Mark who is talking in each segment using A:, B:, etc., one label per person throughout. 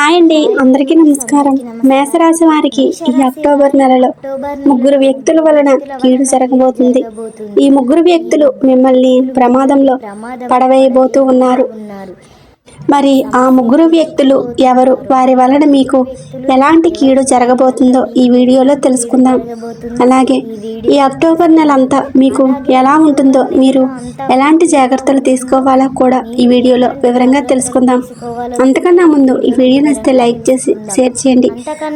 A: Hi అండి. అందరికీ నమస్కారం. మేషరాశి వారికి ఈ అక్టోబర్ నెలలో ముగ్గురు వ్యక్తుల వలన కీడు జరగబోతుంది. ఈ ముగ్గురు వ్యక్తులు మిమ్మల్ని ప్రమాదంలో పడవేయబోతూ ఉన్నారు. మరి ఆ ముగ్గురు వ్యక్తులు ఎవరు? వారి వలన మీకు ఎలాంటి కీడు జరగబోతుందో ఈ వీడియోలో తెలుసుకుందాం. అలాగే ఈ అక్టోబర్ నెల అంతా మీకు ఎలా ఉంటుందో మీరు ఎలాంటి జాగ్రత్తలు తీసుకోవాలో కూడా ఈ వీడియోలో వివరంగా తెలుసుకుందాం. అంతకన్నా ముందు ఈ వీడియో నచ్చితే లైక్ చేసి షేర్ చేయండి.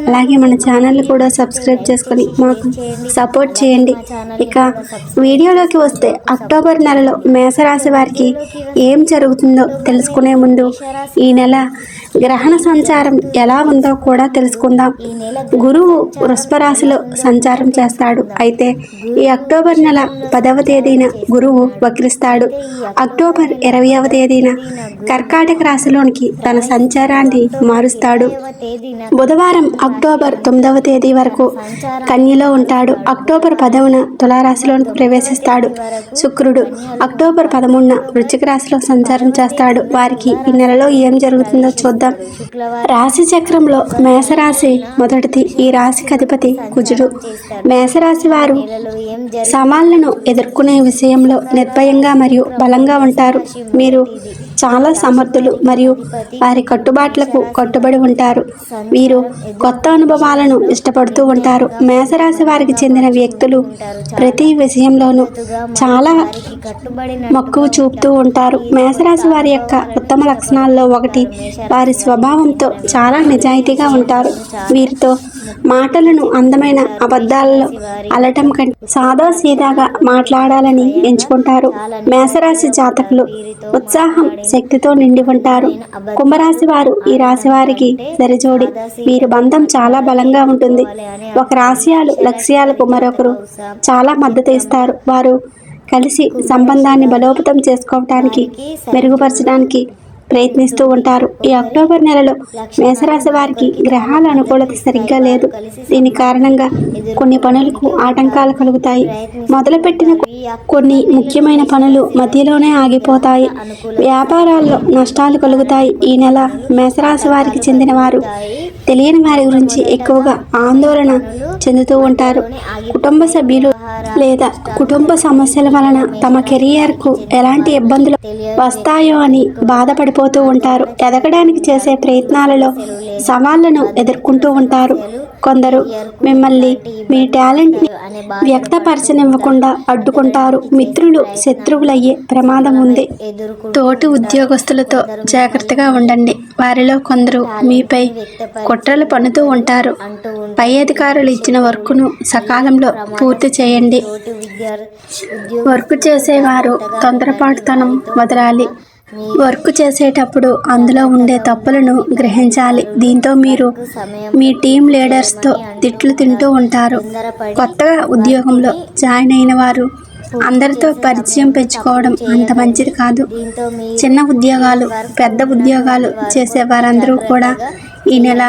A: అలాగే మన ఛానల్ కూడా సబ్స్క్రైబ్ చేసుకొని మాకు సపోర్ట్ చేయండి. ఇక వీడియోలోకి వస్తే అక్టోబర్ నెలలో మేషరాశి వారికి ఏం జరుగుతుందో తెలుసుకునే ముందు ఈ నెల గ్రహణ సంచారం ఎలా ఉందో కూడా తెలుసుకుందాం. గురువు వృష్పరాశిలో సంచారం చేస్తాడు. అయితే ఈ అక్టోబర్ నెల పదవ తేదీన గురువు వక్రిస్తాడు. అక్టోబర్ ఇరవైవ తేదీన కర్కాటక రాశిలోనికి తన సంచారాన్ని మారుస్తాడు. బుధవారం అక్టోబర్ తొమ్మిదవ తేదీ వరకు కన్యలో ఉంటాడు. అక్టోబర్ పదవున తులారాశిలోనికి ప్రవేశిస్తాడు శుక్రుడు. అక్టోబర్ పదమూడున వృశ్చిక రాశిలో సంచారం చేస్తాడు. వారికి ఈ నెలలో ఏం జరుగుతుందో చూద్దాం. రాశి చక్రంలో మేషరాశి మొదటిది. ఈ రాశికి అధిపతి కుజుడు. మేషరాశి వారు సవాళ్ళను ఎదుర్కొనే విషయంలో నిర్భయంగా మరియు బలంగా ఉంటారు. మీరు చాలా సమర్థులు మరియు వారి కట్టుబాట్లకు కట్టుబడి ఉంటారు. వీరు కొత్త అనుభవాలను ఇష్టపడుతూ ఉంటారు. మేషరాశి వారికి చెందిన వ్యక్తులు ప్రతి విషయంలోనూ చాలా మక్కువ చూపుతూ ఉంటారు. మేషరాశి వారి యొక్క ఉత్తమ లక్షణాల్లో ఒకటి వారి స్వభావంతో చాలా నిజాయితీగా ఉంటారు. వీరితో మాటలను అందమైన అబద్ధాలలో అలటం కంటే సాదా సీదాగా మాట్లాడాలని ఎంచుకుంటారు. మేషరాశి జాతకులు ఉత్సాహం శక్తితో నిండి ఉంటారు. కుంభరాశి వారు ఈ రాశి వారికి సరిజోడి. వీరి బంధం చాలా బలంగా ఉంటుంది. ఒక రాశియాలు లక్ష్యాలకు మరొకరు చాలా మద్దతు ఇస్తారు. వారు కలిసి సంబంధాన్ని బలోపేతం చేసుకోవటానికి మెరుగుపరచడానికి ప్రయత్నిస్తూ ఉంటారు. ఈ అక్టోబర్ నెలలో మేషరాశి వారికి గ్రహాల అనుకూలత సరిగ్గా లేదు. దీని కారణంగా కొన్ని పనులకు ఆటంకాలు కలుగుతాయి. మొదలుపెట్టిన కొన్ని ముఖ్యమైన పనులు మధ్యలోనే ఆగిపోతాయి. వ్యాపారాల్లో నష్టాలు కలుగుతాయి. ఈ నెల మేషరాశి వారికి చెందిన వారు తెలియని వారి గురించి ఎక్కువగా ఆందోళన చెందుతూ ఉంటారు. కుటుంబ సభ్యులు లేదా కుటుంబ సమస్యల వలన తమ కెరియర్కు ఎలాంటి ఇబ్బందులు వస్తాయో అని పడిపోతూ ఉంటారు. ఎదగడానికి చేసే ప్రయత్నాలలో సవాళ్ళను ఎదుర్కొంటూ ఉంటారు. కొందరు మిమ్మల్ని మీ టాలెంట్ని వ్యక్తపరచనివ్వకుండా అడ్డుకుంటారు. మిత్రులు శత్రువులయ్యే ప్రమాదం ఉంది. తోటి ఉద్యోగస్తులతో జాగ్రత్తగా ఉండండి. వారిలో కొందరు మీపై కుట్రలు పన్నుతూ ఉంటారు. పై అధికారులు ఇచ్చిన వర్క్ను సకాలంలో పూర్తి చేయండి. వర్క్ చేసేవారు తొందరపాటుతనం వదలాలి వర్క్ చేసేటప్పుడు అందులో ఉండే తప్పులను గ్రహించాలి. దీంతో మీరు మీ టీం లీడర్స్తో తిట్లు తింటూ ఉంటారు. కొత్తగా ఉద్యోగంలో జాయిన్ అయిన వారు అందరితో పరిచయం పెంచుకోవడం అంత మంచిది కాదు. చిన్న ఉద్యోగాలు పెద్ద ఉద్యోగాలు చేసే వారందరూ కూడా ఈ నెల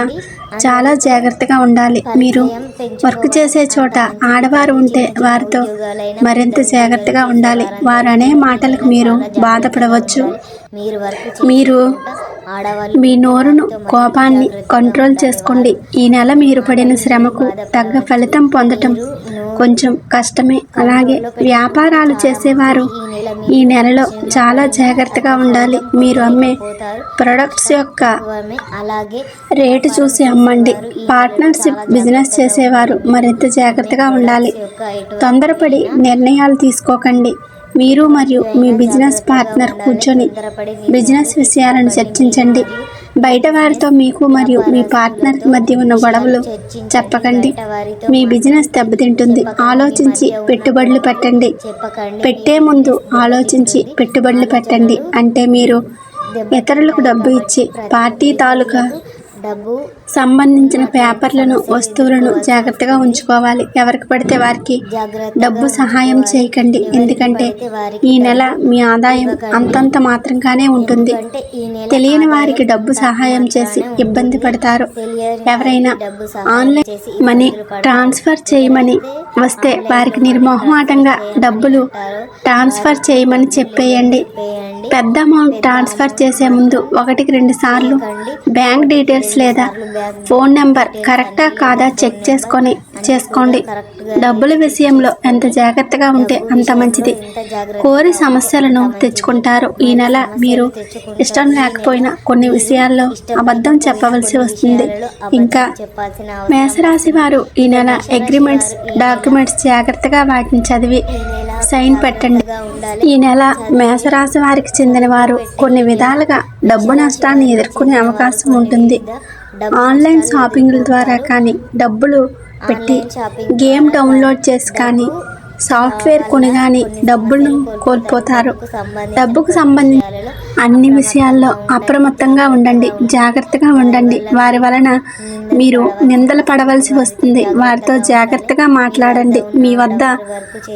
A: చాలా జాగ్రత్తగా ఉండాలి. మీరు వర్క్ చేసే చోట ఆడవారు ఉంటే వారితో మరింత జాగ్రత్తగా ఉండాలి. వారు అనే మాటలకు మీరు బాధపడవచ్చు. మీరు మీ నోరును కోపాన్ని కంట్రోల్ చేసుకోండి. ఈ నెల మీరు పడిన శ్రమకు తగ్గ ఫలితం పొందటం కొంచెం కష్టమే. అలాగే వ్యాపారాలు చేసేవారు ఈ నెలలో చాలా జాగ్రత్తగా ఉండాలి. మీరు అమ్మే ప్రొడక్ట్స్ యొక్క రేటు చూసి అమ్మండి. పార్ట్నర్షిప్ బిజినెస్ చేసేవారు మరింత జాగ్రత్తగా ఉండాలి. తొందరపడి నిర్ణయాలు తీసుకోకండి. మీరు మరియు మీ బిజినెస్ పార్ట్నర్ కూర్చొని బిజినెస్ విషయాలను చర్చించండి. బయట వారితో మీకు మరియు మీ పార్ట్నర్ మధ్య ఉన్న గొడవలు చెప్పకండి. మీ బిజినెస్ దెబ్బతింటుంది. ఆలోచించి పెట్టుబడులు పెట్టండి. పెట్టే ముందు ఆలోచించి పెట్టుబడులు పెట్టండి. అంటే మీరు ఇతరులకు డబ్బు ఇచ్చి పార్టీ తాలూకా సంబంధించిన పేపర్లను వస్తువులను జాగ్రత్తగా ఉంచుకోవాలి. ఎవరికి పడితే వారికి డబ్బు సహాయం చేయకండి. ఎందుకంటే ఈ నెల మీ ఆదాయం అంతంత మాత్రంగానే ఉంటుంది. తెలియని వారికి డబ్బు సహాయం చేసి ఇబ్బంది పడతారు. ఎవరైనా ఆన్లైన్ మనీ ట్రాన్స్ఫర్ చేయమని వస్తే వారికి నిర్మోహమాటంగా డబ్బులు ట్రాన్స్ఫర్ చేయమని చెప్పేయండి. పెద్ద అమౌంట్ ట్రాన్స్ఫర్ చేసే ముందు ఒకటికి రెండు సార్లు బ్యాంక్ డీటెయిల్స్ లేదా ఫోన్ నెంబర్ కరెక్టా కాదా చెక్ చేసుకొని చేసుకోండి. డబ్బుల విషయంలో ఎంత జాగ్రత్తగా ఉంటే అంత మంచిది. కోరి సమస్యలను తెచ్చుకుంటారు. ఈ నెల మీరు ఇష్టం లేకపోయినా కొన్ని విషయాల్లో అబద్ధం చెప్పవలసి వస్తుంది. ఇంకా మేషరాశి వారు ఈ నెల అగ్రిమెంట్స్ డాక్యుమెంట్స్ జాగ్రత్తగా వాటిని చదివి సైన్ పెట్టండి. ఈ నెల మేషరాశి వారికి చెందిన వారు కొన్ని విధాలుగా డబ్బు నష్టాన్ని ఎదుర్కొనే అవకాశం ఉంటుంది. ఆన్లైన్ షాపింగ్ల ద్వారా కానీ డబ్బులు పెట్టి గేమ్ డౌన్లోడ్ చేసి కానీ సాఫ్ట్వేర్ కొనగానే కానీ డబ్బులను కోల్పోతారు. డబ్బుకు సంబంధించి అన్ని విషయాల్లో అప్రమత్తంగా ఉండండి జాగ్రత్తగా ఉండండి. వారి వలన మీరు నిందలు పడవలసి వస్తుంది. వారితో జాగ్రత్తగా మాట్లాడండి. మీ వద్ద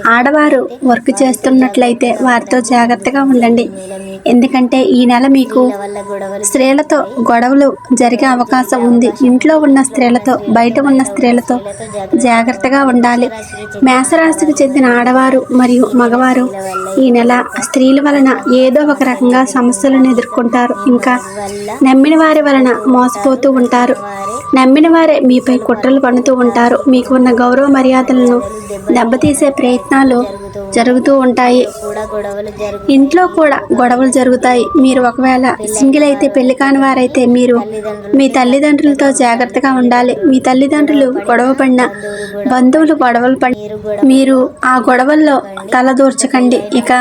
A: ఆడవారు వర్క్ చేస్తున్నట్లయితే వారితో జాగ్రత్తగా ఉండండి. ఎందుకంటే ఈ నెల మీకు స్త్రీలతో గొడవలు జరిగే అవకాశం ఉంది. ఇంట్లో ఉన్న స్త్రీలతో బయట ఉన్న స్త్రీలతో జాగ్రత్తగా ఉండాలి. మేషరాశికి చెందిన ఆడవారు మరియు మగవారు ఈ నెల స్త్రీల వలన ఏదో ఒక రకంగా సమస్యలను ఎదుర్కొంటారు. ఇంకా నమ్మిన వారి వలన మోసపోతూ ఉంటారు. నమ్మిన వారే మీపై కుట్రలు పన్నుతూ ఉంటారు. మీకు ఉన్న గౌరవ మర్యాదలను దెబ్బతీసే ప్రయత్నాలు జరుగుతూ ఉంటాయి. ఇంట్లో కూడా గొడవలు జరుగుతాయి. మీరు ఒకవేళ సింగిల్ అయితే పెళ్ళి కాని వారైతే మీరు మీ తల్లిదండ్రులతో జాగ్రత్తగా ఉండాలి. మీ తల్లిదండ్రులు గొడవ పడిన బంధువులు గొడవలు పడి మీరు ఆ గొడవల్లో తలదూర్చకండి. ఇక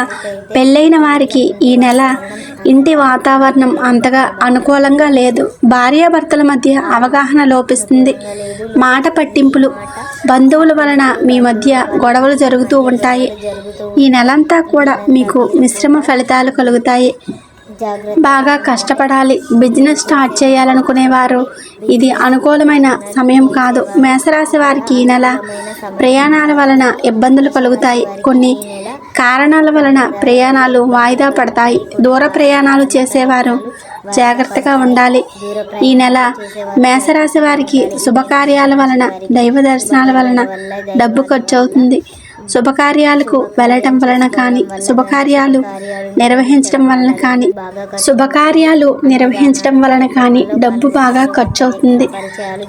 A: పెళ్ళైన వారికి ఈ నెల ఇంటి వాతావరణం అంతగా అనుకూలంగా లేదు. భార్యాభర్తల మధ్య అవగాహన లోపిస్తుంది. మాట పట్టింపులు బంధువుల వలన మీ మధ్య గొడవలు జరుగుతూ ఉంటాయి. ఈ నెలంతా కూడా మీకు మిశ్రమ ఫలితాలు కలుగుతాయి. బాగా కష్టపడాలి. బిజినెస్ స్టార్ట్ చేయాలనుకునేవారు. ఇది అనుకూలమైన సమయం కాదు. మేషరాశి వారికి ఈ నెల ప్రయాణాల వలన ఇబ్బందులు కలుగుతాయి. కొన్ని కారణాల వలన ప్రయాణాలు వాయిదా పడతాయి. దూర ప్రయాణాలు చేసేవారు జాగ్రత్తగా ఉండాలి. ఈ నెల మేషరాశి వారికి శుభకార్యాల వలన దైవ దర్శనాల వలన డబ్బు ఖర్చు అవుతుంది. శుభకార్యాలకు వెళ్ళటం వలన కానీ శుభకార్యాలు నిర్వహించడం వలన కానీ శుభకార్యాలు నిర్వహించడం వలన కానీ డబ్బు బాగా ఖర్చు అవుతుంది.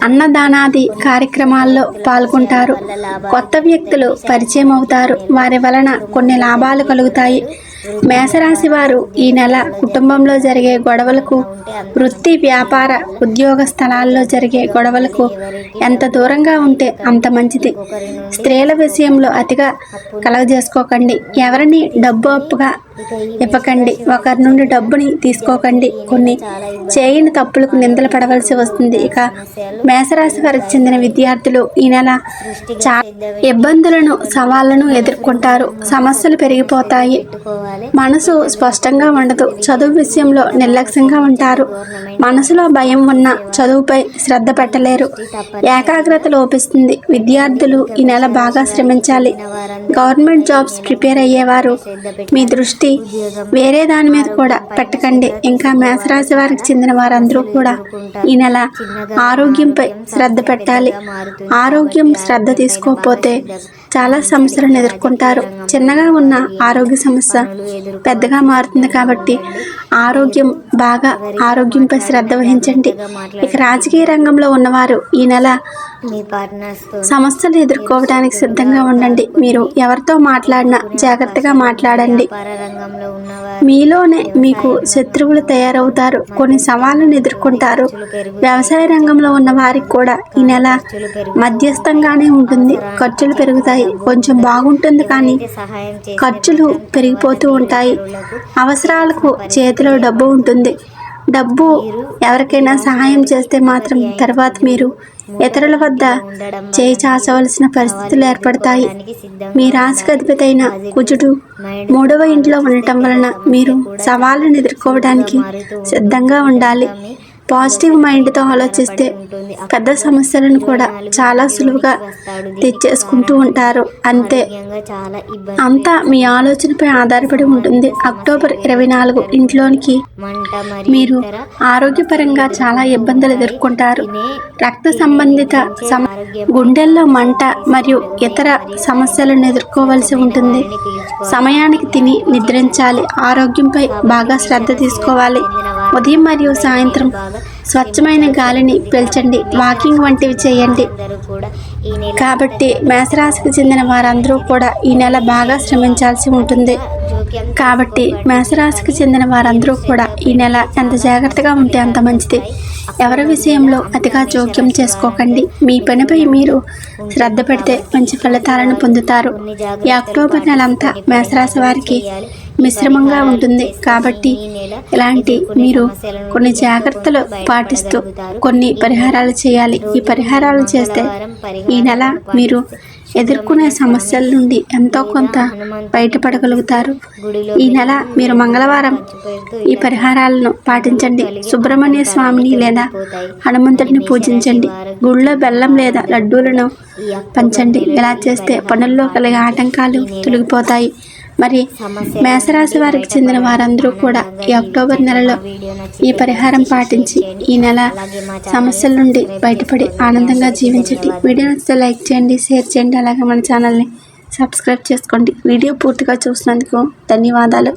A: అన్నదానాది కార్యక్రమాల్లో పాల్గొంటారు. కొత్త వ్యక్తులు పరిచయం అవుతారు. వారి వలన కొన్ని లాభాలు కలుగుతాయి. మేషరాశి వారు ఈ నెల కుటుంబంలో జరిగే గొడవలకు వృత్తి వ్యాపార ఉద్యోగ స్థలాల్లో జరిగే గొడవలకు ఎంత దూరంగా ఉంటే అంత మంచిది. స్త్రీల విషయంలో అతిగా కలగజేసుకోకండి. ఎవరిని డబ్బు అప్పుగా ఇవ్వకండి. ఒకరి నుండి డబ్బుని తీసుకోకండి. కొన్ని చేయని తప్పులకు నిందలు పడవలసి వస్తుంది. ఇక మేషరాశి వారికి చెందిన విద్యార్థులు ఈ నెల చా ఇబ్బందులను సవాళ్ళను ఎదుర్కొంటారు. సమస్యలు పెరిగిపోతాయి. మనసు స్పష్టంగా ఉండదు. చదువు విషయంలో నిర్లక్ష్యంగా ఉంటారు. మనసులో భయం ఉన్న చదువుపై శ్రద్ధ పెట్టలేరు. ఏకాగ్రత లోపిస్తుంది. విద్యార్థులు ఈ నెల బాగా శ్రమించాలి. గవర్నమెంట్ జాబ్స్ ప్రిపేర్ అయ్యేవారు. మీ దృష్టి వేరే దాని మీద కూడా పెట్టకండి. ఇంకా మేషరాశి వారికి చెందిన వారందరూ కూడా ఈ నెల ఆరోగ్యంపై శ్రద్ధ పెట్టాలి. ఆరోగ్యం శ్రద్ధ తీసుకోకపోతే చాలా సమస్యలను ఎదుర్కొంటారు. చిన్నగా ఉన్న ఆరోగ్య సమస్య పెద్దగా మారుతుంది కాబట్టి ఆరోగ్యం బాగా ఆరోగ్యంపై శ్రద్ధ వహించండి. ఇక రాజకీయ రంగంలో ఉన్నవారు ఈ నెల సమస్యలు ఎదుర్కోవడానికి సిద్ధంగా ఉండండి. మీరు ఎవరితో మాట్లాడినా జాగ్రత్తగా మాట్లాడండి. మీలోనే మీకు శత్రువులు తయారవుతారు. కొన్ని సవాళ్ళను ఎదుర్కొంటారు. వ్యవసాయ రంగంలో ఉన్న వారికి కూడా ఈ నెల మధ్యస్థంగానే ఉంటుంది. ఖర్చులు పెరుగుతాయి. కొంచెం బాగుంటుంది కానీ ఖర్చులు పెరిగిపోతూ ఉంటాయి. అవసరాలకు చేతిలో డబ్బు ఉంటుంది. డబ్బు ఎవరికైనా సహాయం చేస్తే మాత్రం తర్వాత మీరు ఇతరుల వద్ద చేయి చాచవలసిన పరిస్థితులు ఏర్పడతాయి. మీ రాశికి అధిపతైన కుజుడు మూడవ ఇంట్లో ఉండటం వలన మీరు సవాళ్ళను ఎదుర్కోవడానికి సిద్ధంగా ఉండాలి. పాజిటివ్ మైండ్తో ఆలోచిస్తే పెద్ద సమస్యలను కూడా చాలా సులువుగా తెచ్చేసుకుంటూ ఉంటారు. అంతే. అంతా మీ ఆలోచనపై ఆధారపడి ఉంటుంది. అక్టోబర్ ఇరవై నాలుగు ఇంట్లోనికి మీరు ఆరోగ్యపరంగా చాలా ఇబ్బందులు ఎదుర్కొంటారు. రక్త సంబంధిత గుండెల్లో మంట మరియు ఇతర సమస్యలను ఎదుర్కోవలసి ఉంటుంది. సమయానికి తిని నిద్రించాలి. ఆరోగ్యంపై బాగా శ్రద్ధ తీసుకోవాలి. ఉదయం మరియు సాయంత్రం స్వచ్ఛమైన గాలిని పీల్చండి వాకింగ్ వంటివి చేయండి. కాబట్టి మేషరాశికి చెందిన వారందరూ కూడా ఈ నెల బాగా శ్రమించాల్సి ఉంటుంది. కాబట్టి మేషరాశికి చెందిన వారందరూ కూడా ఈ నెల ఎంత జాగ్రత్తగా ఉంటే అంత మంచిది. ఎవరి విషయంలో అతిగా జోక్యం చేసుకోకండి. మీ పనిపై మీరు శ్రద్ధ పెడితే మంచి ఫలితాలను పొందుతారు. ఈ అక్టోబర్ నెల అంతా మేషరాశి వారికి మిశ్రమంగా ఉంటుంది. కాబట్టి ఇలాంటి మీరు కొన్ని జాగ్రత్తలు పాటిస్తూ కొన్ని పరిహారాలు చేయాలి. ఈ పరిహారాలు చేస్తే ఈ నెల మీరు ఎదుర్కొనే సమస్యల నుండి ఎంతో కొంత బయటపడగలుగుతారు. ఈ నెల మీరు మంగళవారం ఈ పరిహారాలను పాటించండి. సుబ్రహ్మణ్య స్వామిని లేదా హనుమంతుడిని పూజించండి. గుళ్ళో బెల్లం లేదా లడ్డూలను పంచండి. ఇలా చేస్తే పనుల్లో కలిగే ఆటంకాలు తొలగిపోతాయి. మరి మేషరాశి వారికి చెందిన వారందరూ కూడా ఈ అక్టోబర్ నెలలో ఈ పరిహారం పాటించి ఈ నెల సమస్యల నుండి బయటపడి ఆనందంగా జీవించండి. వీడియో నచ్చితే లైక్ చేయండి షేర్ చేయండి అలాగే మన ఛానల్ని సబ్స్క్రైబ్ చేసుకోండి. వీడియో పూర్తిగా చూసినందుకు ధన్యవాదాలు.